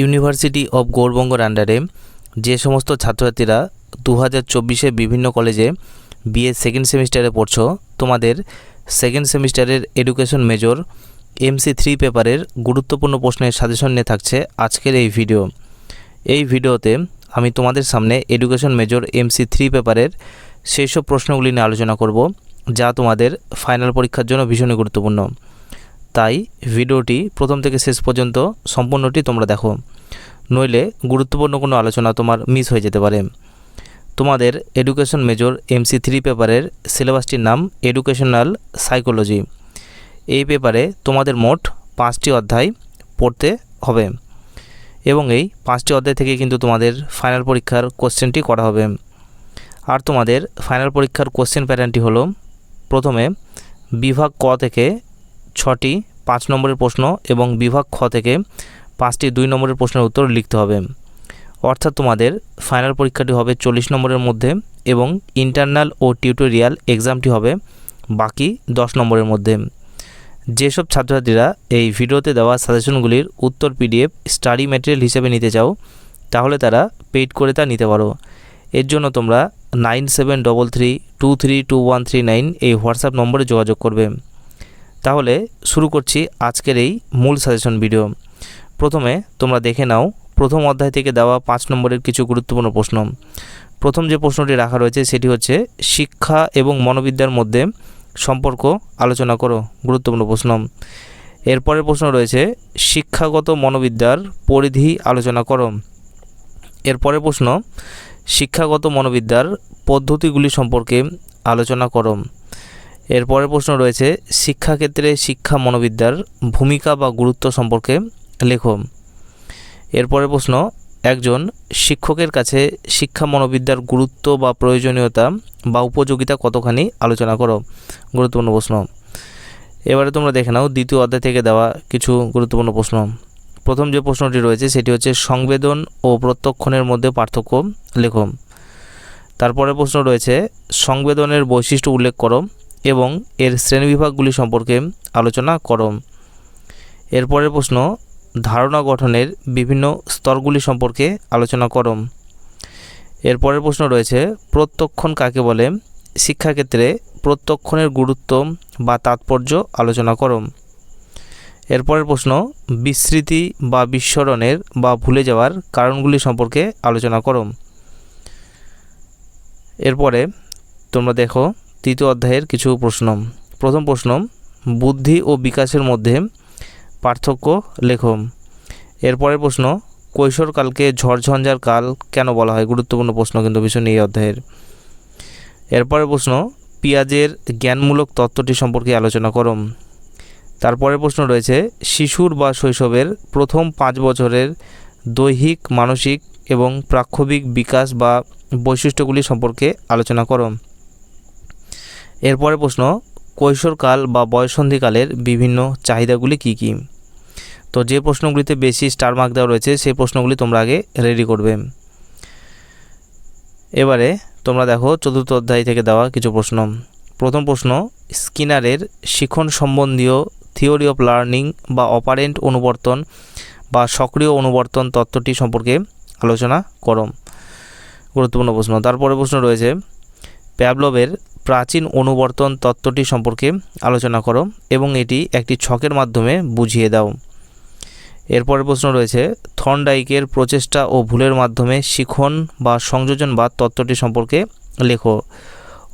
University of গৌরবঙ্গর আন্ডারে যে সমস্ত ছাত্রছাত্রীরা দু হাজার চব্বিশে বিভিন্ন কলেজে বিএ সেকেন্ড সেমিস্টারে পড়ছ, তোমাদের সেকেন্ড সেমিস্টারের এডুকেশন মেজর এমসি থ্রি পেপারের গুরুত্বপূর্ণ প্রশ্নের সাজেশন নিয়ে থাকছে আজকের এই ভিডিও এই ভিডিওতে আমি তোমাদের সামনে এডুকেশন মেজর এমসি থ্রি পেপারের সেই সব প্রশ্নগুলি নিয়ে আলোচনা করব, যা তোমাদের ফাইনাল পরীক্ষার জন্য ভীষণই গুরুত্বপূর্ণ। তাই ভিডিওটি প্রথম থেকে শেষ পর্যন্ত সম্পূর্ণটি তোমরা দেখো। নইলে গুরুত্বপূর্ণ কোনো আলোচনা তোমার মিস হয়ে যেতে পারে। তোমাদের এডুকেশন মেজর এমসি থ্রি পেপারের সিলেবাসটির নাম এডুকেশনাল সাইকোলজি। এই পেপারে তোমাদের মোট পাঁচটি অধ্যায় পড়তে হবে এবং এই পাঁচটি অধ্যায় থেকে কিন্তু তোমাদের ফাইনাল পরীক্ষার কোশ্চেনটি করা হবে। আর তোমাদের ফাইনাল পরীক্ষার কোশ্চেন প্যাটার্নটি হলো, প্রথমে বিভাগ ক থেকে ছটি পাঁচ নম্বরের প্রশ্ন এবং বিভাগ খ থেকে পাঁচটি দুই নম্বরের প্রশ্নের উত্তর লিখতে হবে। অর্থাৎ তোমাদের ফাইনাল পরীক্ষাটি হবে চল্লিশ নম্বরের মধ্যে এবং ইন্টারনাল ও টিউটোরিয়াল এক্সামটি হবে বাকি দশ নম্বরের মধ্যে। যেসব ছাত্রছাত্রীরা এই ভিডিওতে দেওয়া সাজেশনগুলির উত্তর পিডিএফ স্টাডি ম্যাটেরিয়াল হিসেবে নিতে চাও, তাহলে তারা পেইড করে তা নিতে পারো। এর জন্য তোমরা nine seven double three two three two one three nine এই হোয়াটসঅ্যাপ নম্বরে যোগাযোগ করবে। তাহলে শুরু করছি আজকের এই মূল সাজেশন ভিডিও প্রথমে তোমরা দেখে নাও, প্রথম অধ্যায় থেকে দেওয়া পাঁচ নম্বরের কিছু গুরুত্বপূর্ণ প্রশ্ন। প্রথম যে প্রশ্নটি রাখা রয়েছে সেটি হচ্ছে, শিক্ষা এবং মনোবিদ্যার মধ্যে সম্পর্ক আলোচনা করো, গুরুত্বপূর্ণ প্রশ্ন। এরপরের প্রশ্ন রয়েছে, শিক্ষাগত মনোবিদ্যার পরিধি আলোচনা করো। এরপরের প্রশ্ন, শিক্ষাগত মনোবিদ্যার পদ্ধতিগুলি সম্পর্কে আলোচনা করো। এরপরের প্রশ্ন রয়েছে, শিক্ষাক্ষেত্রে শিক্ষা মনোবিদ্যার ভূমিকা বা গুরুত্ব সম্পর্কে লেখো। এরপরের প্রশ্ন, একজন শিক্ষকের কাছে শিক্ষা মনোবিদ্যার গুরুত্ব বা প্রয়োজনীয়তা বা উপযোগিতা কতখানি আলোচনা করো? গুরুত্বপূর্ণ প্রশ্ন। এবারে তোমরা দেখে নাও, দ্বিতীয় অধ্যায় থেকে দেওয়া কিছু গুরুত্বপূর্ণ প্রশ্ন। প্রথম যে প্রশ্নটি রয়েছে, সেটি হচ্ছে সংবেদন ও প্রত্যক্ষণের মধ্যে পার্থক্য লেখো। তারপরে প্রশ্ন রয়েছে, সংবেদনের বৈশিষ্ট্য উল্লেখ করো। এবং এর শ্রেণীবিভাগগুলি সম্পর্কে আলোচনা করো। এরপরের প্রশ্ন, ধারণা গঠনের বিভিন্ন স্তরগুলি সম্পর্কে আলোচনা করো। এরপরের প্রশ্ন রয়েছে, প্রত্যক্ষণ কাকে বলে? শিক্ষাক্ষেত্রে প্রত্যক্ষণের গুরুত্ব বা তাৎপর্য আলোচনা করো। এরপরের প্রশ্ন বিস্মৃতি বা বিস্মরণের বা ভুলে যাওয়ার কারণগুলি সম্পর্কে আলোচনা করো। এরপরে তোমরা দেখো তৃতীয় অধ্যায়ের কিছু প্রশ্ন। প্রথম প্রশ্ন, বুদ্ধি ও বিকাশের মধ্যে পার্থক্য লেখো। এরপরের প্রশ্ন, কৈশোরকালকে ঝড়ঝঞ্ঝার কাল কেন বলা হয়? গুরুত্বপূর্ণ প্রশ্ন কিন্তু ভীষণ এই অধ্যায়ের। এরপরের প্রশ্ন, পেঁয়াজের জ্ঞানমূলক তত্ত্বটি সম্পর্কে আলোচনা করম তারপরের প্রশ্ন রয়েছে, শিশুর বা শৈশবের প্রথম পাঁচ বছরের দৈহিক, মানসিক এবং প্রাক্ষবিক বিকাশ বা বৈশিষ্ট্যগুলি সম্পর্কে আলোচনা করো। এরপরে প্রশ্ন, কৈশোরকাল বা বয়সন্ধিকালের বিভিন্ন চাহিদাগুলি কী কী? তো যে প্রশ্নগুলিতে বেশি স্টার মার্ক দেওয়া রয়েছে, সেই প্রশ্নগুলি তোমরা আগে রেডি করবে। এবারে তোমরা দেখো চতুর্থ অধ্যায় থেকে দেওয়া কিছু প্রশ্ন। প্রথম প্রশ্ন, স্কিনারের শিখন সম্বন্ধীয় থিওরি অফ লার্নিং বা অপারেন্ট অনুবর্তন বা সক্রিয় অনুবর্তন তত্ত্বটি সম্পর্কে আলোচনা করো। গুরুত্বপূর্ণ প্রশ্ন। তারপরে প্রশ্ন রয়েছে প্যাবলবের প্রাচীন অনুবর্তন তত্ত্বটি সম্পর্কে আলোচনা করো এবং এটি একটি ছকের মাধ্যমে বুঝিয়ে দাও। এরপরের প্রশ্ন রয়েছে থর্নডাইকের প্রচেষ্টা ও ভুলের মাধ্যমে শিখন বা সংযোজনবাদ তত্ত্বটি সম্পর্কে লেখো।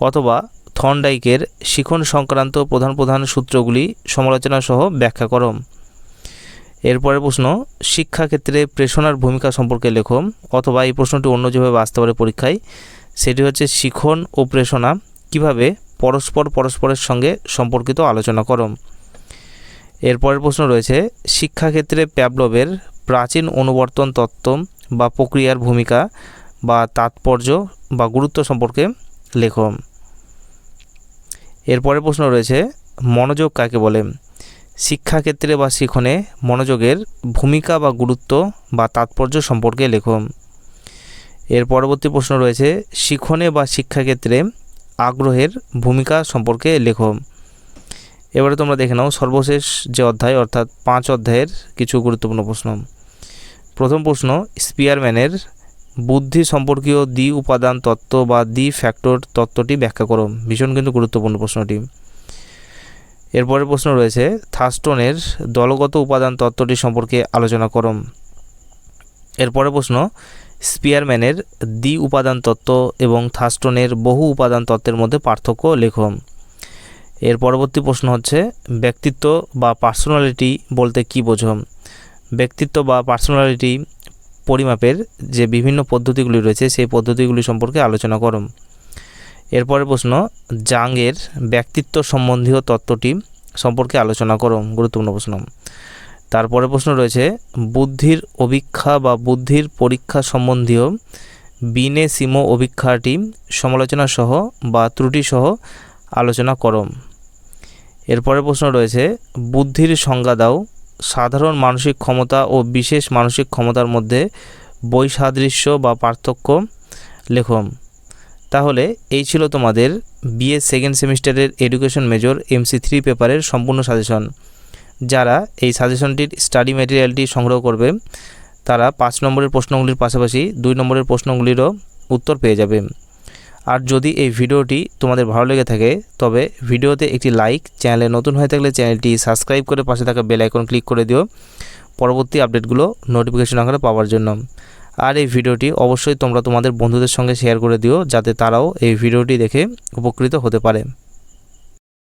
অথবা থর্নডাইকের শিখন সংক্রান্ত প্রধান প্রধান সূত্রগুলি সমালোচনা সহ ব্যাখ্যা করো। এরপরের প্রশ্ন, শিক্ষাক্ষেত্রে প্রেষণার ভূমিকা সম্পর্কে লেখো। অথবা, এই প্রশ্নটি অন্য যেভাবে পারে পরীক্ষায়, সেটি হচ্ছে শিখন ও প্রেষণা কীভাবে পরস্পর পরস্পরের সঙ্গে সম্পর্কিত আলোচনা করো? এরপরের প্রশ্ন রয়েছে, শিক্ষাক্ষেত্রে প্যাবলবের প্রাচীন অনুবর্তন তত্ত্ব বা প্রক্রিয়ার ভূমিকা বা তাৎপর্য বা গুরুত্ব সম্পর্কে লেখো। এরপরের প্রশ্ন রয়েছে, মনোযোগ কাকে বলে? শিক্ষাক্ষেত্রে বা শিখনে মনোযোগের ভূমিকা বা গুরুত্ব বা তাৎপর্য সম্পর্কে লেখো। এর পরবর্তী প্রশ্ন রয়েছে, শিখনে বা শিক্ষাক্ষেত্রে আগ্রহের ভূমিকা সম্পর্কে লেখো। এবারে তোমরা দেখে নাও সর্বশেষ যে অধ্যায়, অর্থাৎ পাঁচ অধ্যায়ের কিছু গুরুত্বপূর্ণ প্রশ্ন। প্রথম প্রশ্ন, স্পিয়ারম্যানের বুদ্ধি সম্পর্কীয় দ্বি উপাদান তত্ত্ব বা দ্বি ফ্যাক্টর তত্ত্বটি ব্যাখ্যা করো। ভীষণ কিন্তু গুরুত্বপূর্ণ প্রশ্নটি। এরপরের প্রশ্ন রয়েছে, থাস্টনের দলগত উপাদান তত্ত্বটি সম্পর্কে আলোচনা করো। এরপরের প্রশ্ন স্পিয়ারম্যানের দ্বি উপাদান তত্ত্ব এবং থাস্টনের বহু উপাদান তত্ত্বের মধ্যে পার্থক্য লেখো এর পরবর্তী প্রশ্ন হচ্ছে, ব্যক্তিত্ব বা পার্সোনালিটি বলতে কী বোঝো ব্যক্তিত্ব বা পার্সোনালিটি পরিমাপের যে বিভিন্ন পদ্ধতিগুলি রয়েছে, সেই পদ্ধতিগুলি সম্পর্কে আলোচনা করো এরপরের প্রশ্ন জাংয়ের ব্যক্তিত্ব সম্বন্ধীয় তত্ত্বটি সম্পর্কে আলোচনা করো গুরুত্বপূর্ণ প্রশ্ন। তারপরে প্রশ্ন রয়েছে, বুদ্ধির অভীক্ষা বা বুদ্ধির পরীক্ষা সম্বন্ধীয় বিনে সিমো অভীক্ষাটি সমালোচনা সহ বা ত্রুটি সহ আলোচনা করো এরপরে প্রশ্ন রয়েছে, বুদ্ধির সংজ্ঞা দাও, সাধারণ মানসিক ক্ষমতা ও বিশেষ মানসিক ক্ষমতার মধ্যে বৈসাদৃশ্য বা পার্থক্য লেখো তাহলে এই ছিল তোমাদের বিএ সেকেন্ড সেমিস্টারের এডুকেশন মেজর এমসি থ্রি পেপারের সম্পূর্ণ সাজেশন। যারা এই সাজেশনটির স্টাডি ম্যাটেরিয়ালটি সংগ্রহ করবে, তারা পাঁচ নম্বরের প্রশ্নগুলির পাশাপাশি দুই নম্বরের প্রশ্নগুলিরও উত্তর পেয়ে যাবে। আর যদি এই ভিডিওটি তোমাদের ভালো লেগে থাকে, তবে ভিডিওতে একটি লাইক, চ্যানেলে নতুন হয়ে থাকলে চ্যানেলটি সাবস্ক্রাইব করে পাশে থাকা বেল আইকন ক্লিক করে দিও, পরবর্তী আপডেটগুলো নোটিফিকেশন আকারে পাওয়ার জন্য। আর এই ভিডিওটি অবশ্যই তোমরা তোমাদের বন্ধুদের সঙ্গে শেয়ার করে দিও, যাতে তারাও এই ভিডিওটি দেখে উপকৃত হতে পারে।